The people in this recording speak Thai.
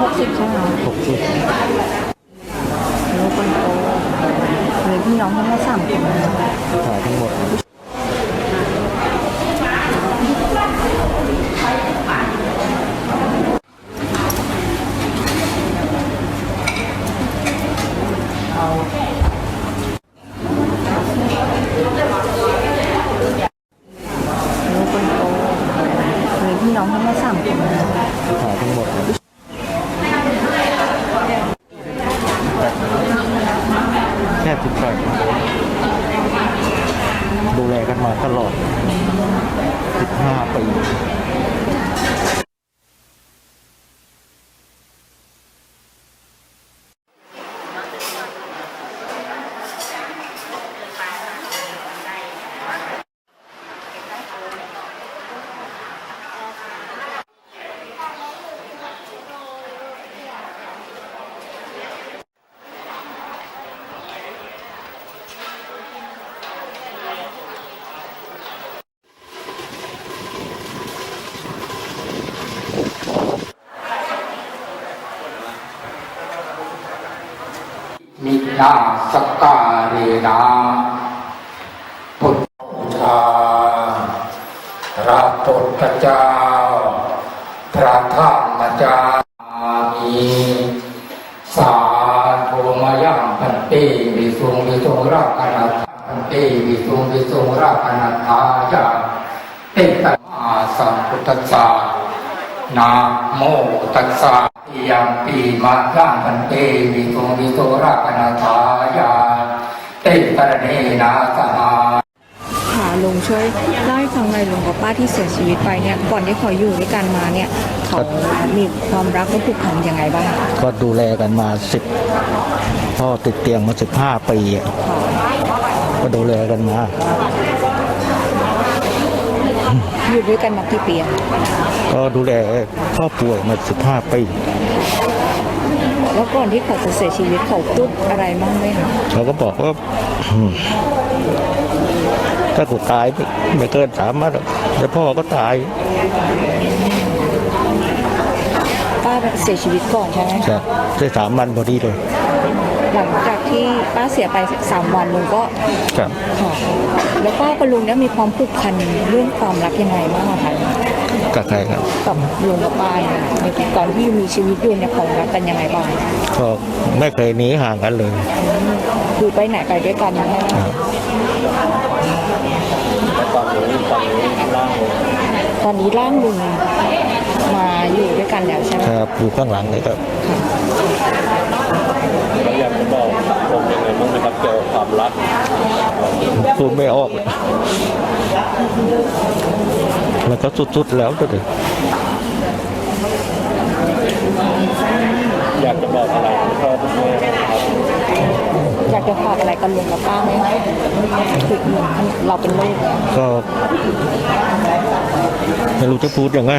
หกสิบใช่ไหมหกสิบแล้วคนโตเลยพี่น้องทั้งหมดสามคนทั้งหม มาตลอด 15 ปี นาสการเรนาพุทธบูชาพระพุทธเจ้า พระธรรมเจ้ามีสาธุมายังพันติวิสุงวิสุงรักอนาถาพันติวิสุงวิสุงรักอนาถายาติตมาสัมพุทธัสส นะโมตัสสะอิยัมปีมายังพันเตวิโตวิโตราคณาทายาเตตระเนนาสหาค่ะลุงช่วยเล่าให้ฟังหน่อยลุงกับป้าที่เสียชีวิตไปเนี่ยก่อนที่เขาอยู่ด้วยกันมาเนี่ยเขามีความรักและผูกพันยังไงบ้างคะก็ดูแลกันมาสิบพ่อติดเตียงมาสิบห้าปีอะก็ดูแลกันมา อยู่ด้วยกันมากี่ปีอะก็ดูแลพ่อป่วยมาสิบห้าปีแล้วก่อนที่เขาจะเสียชีวิตเขาพูดอะไรบ้างไหมคะเขาก็บอกว่าอืมถ้ากูตายไม่ไม่เกินสามวันหรอกแต่พ่อก็ตาย ป้าเสียชีวิตก่อนใช่ไหมจะได้สามวันพอดีเลยหลังจากที่ป้าเสียไปสามวันลุงก็ครับ ค่ะ แล้วป้ากับลุงเนี่ยมีความผูกพันเรื่องความรักยังไงบ้างอะคะกับใครครับกับลุงกับป้าเนี่ยในตอนที่มีชีวิตอยู่เนี่ยเขารักกันยังไงบ้างก็ไม่เคยหนีห่างกันเลยคือไปไหนไปด้วยกันนะครับตอนนี้ร่างลุงมาอยู่ด้วยกันแล้วใช่ไหมครับอยู่ข้างหลังเลยครับ พูดไม่ออกเลยมันก็สุดๆแล้วตัวเด็กอยากจะบอกอะไรพ่อคุณแม่ครับอยากจะฝากอะไรกับลุงกับป้าไหมคือเราเป็นลูกก็ไม่รู้จะพูดยังไง